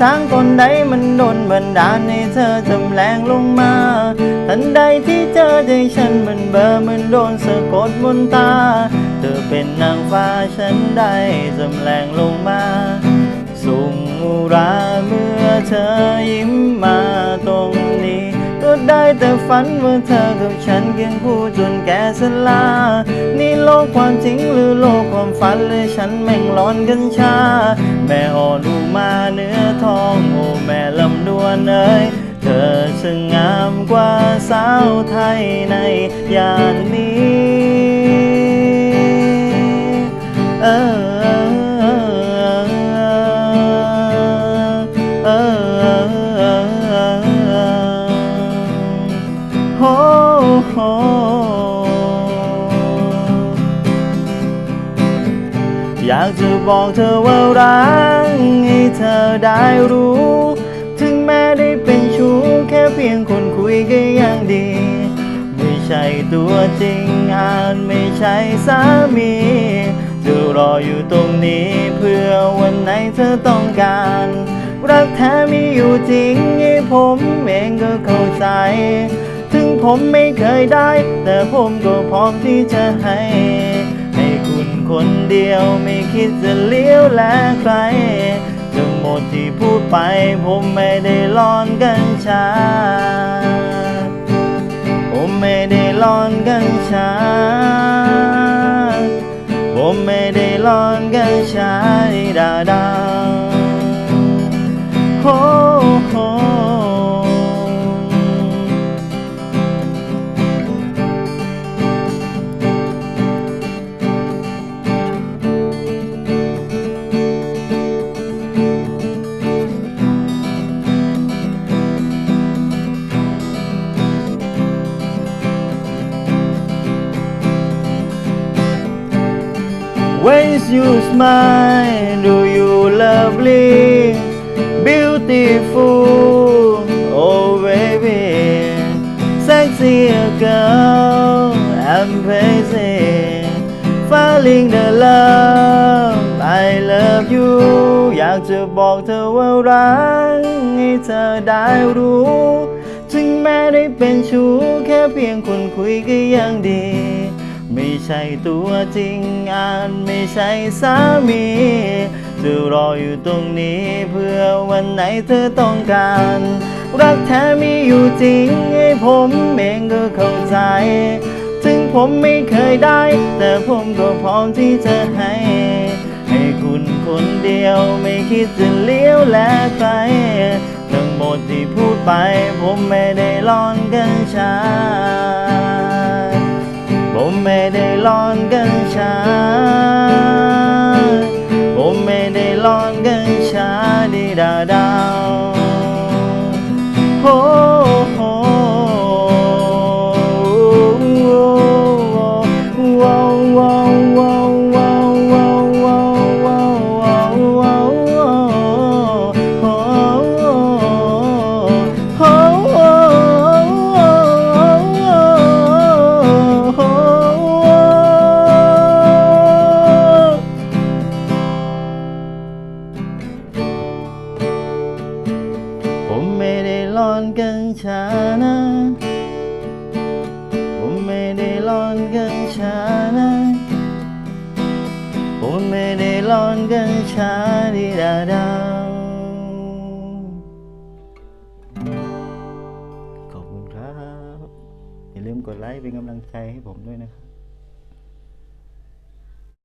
สางคนใดมันโดนบันดาลให้เธอจำแรงลงมา ทันใดที่เจอใจฉันมันเบอร์มันโดนสะกดบนตา เธอเป็นนางฟ้าฉันได้จำแรงลงมาส่งอุราเมื่อเธอยิ้มมาตรงนี้ ก็ได้แต่ฝันว่าเธอกับฉันเคียงคู่จนแก่สลา นี่โลกความจริงหรือโลกความฝันเลยฉันแม่งร้อนกันชา แม่อ่อนลูมาเนื้อ นเอ้ยเธอช่างงามกว่าสาวไทยในยานนี้เอออยากจะบอกเธอว่ารักให้เธอได้รู้ ได้เป็นชู้แค่เพียงคนคุยก็ยังดี ไม่ใช่ตัวจริงอาจไม่ใช่สามีจะรออยู่ตรงนี้เพื่อวันไหนเธอต้องการ รักแท้มีอยู่จริงให้ผมเองก็เข้าใจ ถึงผมไม่เคยได้ แต่ผมก็พร้อมที่จะให้ ให้คุณคนเดียวไม่คิดจะเลี้ยวแลใคร ดที่พูดไปผมไม่ได้ลอนกันชา ผมไม่ได้ร้อนกันชา ผมไม่ได้ร้อนกันชาดาดา When you smile, do you lovely, beautiful, oh baby, sexy girl, I'm crazy, falling the love, I love you อยากจะบอกเธอว่ารักให้เธอได้รู้ ถึงแม้ได้เป็นชู้แค่เพียงคนคุยก็ยังดี ไม่ใช่ตัวจริงอาจไม่ใช่สามีจะรออยู่ตรงนี้เพื่อวันไหนเธอต้องการ รักแท้มีอยู่จริงให้ผมเองก็เข้าใจ ถึงผมไม่เคยได้ แต่ผมก็พร้อมที่จะให้ ให้คุณคนเดียวไม่คิดจะเลี้ยวแลใครทั้งหมดที่พูดไป ผมไม่ได้ร้อนกันชา ผมไม่ได้ร้อนกันช้า ร้อนกันชานะ ผมไม่ได้ร้อนกันชานะ ผมไม่ได้ร้อนกันชาดีดาดาขอบคุณครับ อย่าลืมกดไลค์เป็นกำลังใจให้ผมด้วยนะครับ